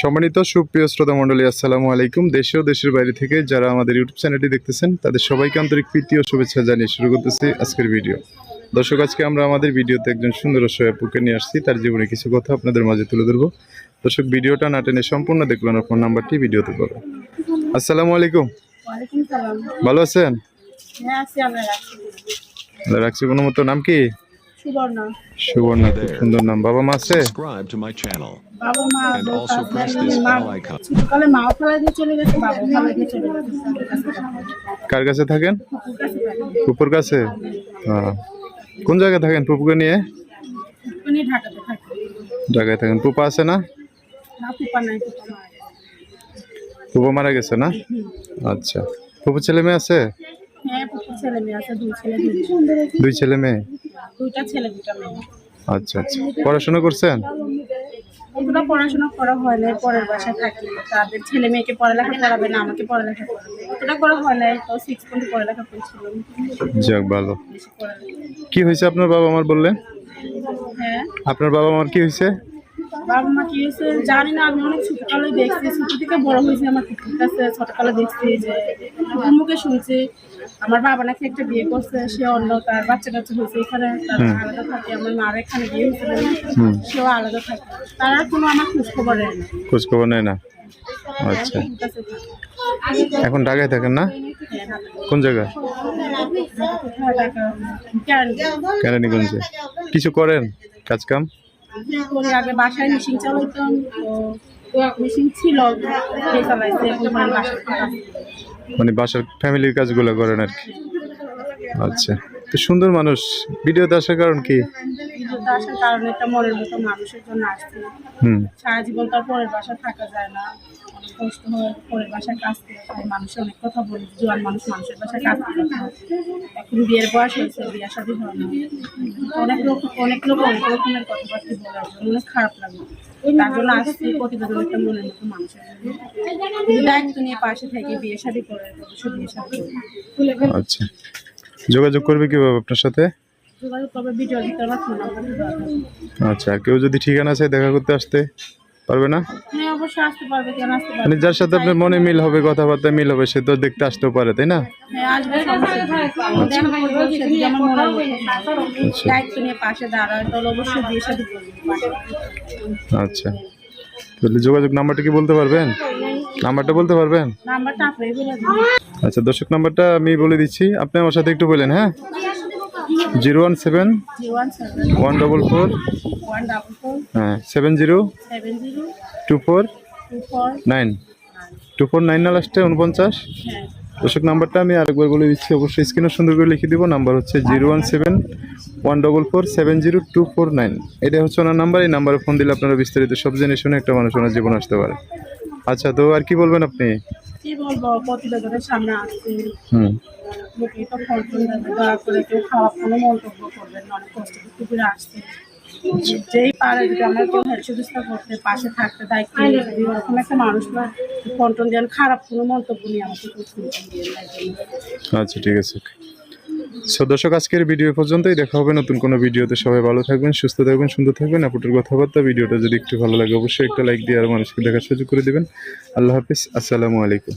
সম্মানিত সুপ্রিয় শ্রোতা মণ্ডলী আসসালামু আলাইকুম। দেশে ও দেশের বাইরে থেকে যারা আমাদের ইউটিউব চ্যানেলটি দেখতেছেন তাদের সবাইকে আন্তরিক প্রীতি ও শুভেচ্ছা জানিয়ে শুরু করতেছি আজকের ভিডিও। দর্শক আজকে আমরা আমাদের ভিডিওতে একজন সুন্দর অসহায়পুকে নিয়ে আসছি। তার জীবনে কিছু কথা আপনাদের মাঝে তুলে ধরবো। দর্শক ভিডিওটা না টেনে সম্পূর্ণ দেখবেন ফোন নাম্বারটি ভিডিওতে পাবেন। আসসালামু আলাইকুম। ভালো আছেন? হ্যাঁ রাখছি কোনো মতো। নাম কি? সুবর্ণ। সুবর্ণা খুব সুন্দর নাম। বাবা মা আছে. বাবা মা And also press this মা bell icon. ছোটকালে মাও ফেলা দিয়ে চলে গেছে ফেলা দিয়ে চলে। কার কাছে থাকেন? ফুপুর কাছে? পুপুর কাছে হ্যাঁ কোন জায়গায় থাকেন পুপুকে নিয়ে? উনি ঢাকাতে থাকে। জায়গায় থাকেন। পুপা আছে না? না ফুপা নাই ফুপা মারা গেছে। পুপা মারা গেছে না? আচ্ছা। পুপু ছেলে মেয়ে আছে? হ্যাঁ ফুপুর ছেলে মেয়ে আছে দুই ছেলে দুই ছেলে মেয়ে? দুইটা ছেলে দুইটা মেয়ে। আচ্ছা আচ্ছা। পড়াশোনা করছেন? অতটা পড়াশোনা করা হয় নাই পরের বাসায় থাকি। তাদের ছেলে মেয়েকে পড়ালেখা করাবে না আমাকে পড়ালেখা করাবে। অতটা করা হয় নাই তো সিক্স পর্যন্ত পড়ালেখা করছিলাম যাক ভালো। কি হয়েছে আপনার বাবা আমার বললেন? হ্যাঁ? আপনার বাবা আমার কি হয়েছে? বাবা মা কি হয়েছে জানি না আমি অনেক ছোটকালে দেখছি ছোট থেকে বড় হয়েছে আমার কাছে ছোটকালে দেখছি যে মুখে শুনছি আমার বাবা নাকি একটা বিয়ে করছে সে অন্য তার বাচ্চা কাচ্চা হয়েছে এখানে। আলাদা থাকে আমার মার এখানে বিয়ে হয়েছিল সেও আলাদা থাকে। তারা কোনো আমার খোঁজ খবর নেয় না খোঁজ খবর নেয় না? আচ্ছা। এখন ঢাকায় থাকেন না? হ্যাঁ, কোন জায়গায়? কোথায় কেরানীগঞ্জে। কিছু করেন কাজ কাম আগে বাসায় মেশিন তো মেশিন ছিল মানে মানে বাসার ফ্যামিলির কাজগুলো করেন আর কি। আচ্ছা তো সুন্দর মানুষ। ভিডিওতে আসার কারণ কি? বিদ্যুৎ আসার কারণে একটা মনের মতো মানুষের জন্য আসছি। সারা জীবন তার পরের বাসা থাকা যায় না। অনেক কষ্ট হয় পরের বাসায় কাজ করতে হয় মানুষের অনেক কথা বলে জোয়ান মানুষ মানুষের বাসায় কাজ করতে হয় এখন বিয়ের বয়স হয়েছে বিয়ে শাদী হয় না। অনেক লোক অনেক লোক অনেক রকমের কথাবার্তা বলে আর কি, অনেক খারাপ লাগে। তার জন্য আসছি প্রতিবেদন একটা মনের মতো মানুষের জন্য। দায়িত্ব নিয়ে পাশে থেকে বিয়ে শাদী করে বিয়ে শাদী আচ্ছা। যোগাযোগ করবে কীভাবে আপনার সাথে? আচ্ছা আর কেউ যদি ঠিকানা চাই দেখা করতে আসতে পারবে না? হ্যাঁ অবশ্যই আসতে পারবে পারবে মানে যার সাথে আপনার মনে মিল হবে কথাবার্তা মিল হবে সে তো দেখতে আসতেও পারে তাই না? হ্যাঁ। আচ্ছা। তাহলে শাদী করবে। আচ্ছা। তাহলে যোগাযোগ নাম্বারটা কি বলতে পারবেন? নাম্বারটা বলতে পারবেন? আচ্ছা দর্শক নাম্বারটা আমি বলে দিচ্ছি। আপনি আমার সাথে একটু বলেন হ্যাঁ? Zero one seven? One double four? হ্যাঁ seven zero? Two four? Nine. Two four nine না লাস্টে উনপঞ্চাশ হ্যাঁ। দর্শক নাম্বারটা আমি আরেকবার বলে দিচ্ছি অবশ্যই স্ক্রিনে সুন্দর করে লিখে দিব। নাম্বার হচ্ছে zero one seven one double four seven zero two four nine. এটা হচ্ছে ওনার নাম্বার এই নাম্বারে ফোন দিলে আপনারা বিস্তারিত সব জেনে শুনে একটা মানুষ ওনার জীবন আসতে পারে। আচ্ছা তো আর কি বলবেন আপনি? কি বলব প্রতিবেদনের সামনে আসছি। হুম। যেই পারে যদি আমার কেউ হেল্প সুবিধা করতে, পাশে থাকতে, দায়িত্ব ওরকম একটা ফন্টন দেন, খারাপ কোনো মন্তব্য নিয়ে আমাকে আচ্ছা ঠিক আছে। সো আজকের ভিডিও পর্যন্তই। দেখা হবে নতুন কোনো ভিডিওতে। সবাই ভালো থাকবেন, সুস্থ থাকবেন, সুন্দর থাকবেন। আপুটের কথাবার্তা, ভিডিওটা যদি একটু ভালো লাগে, অবশ্যই একটা লাইক দিয়ে আর মানুষকে দেখার সুযোগ করে দেবেন। আল্লাহ হাফিজ, আসসালামু আলাইকুম।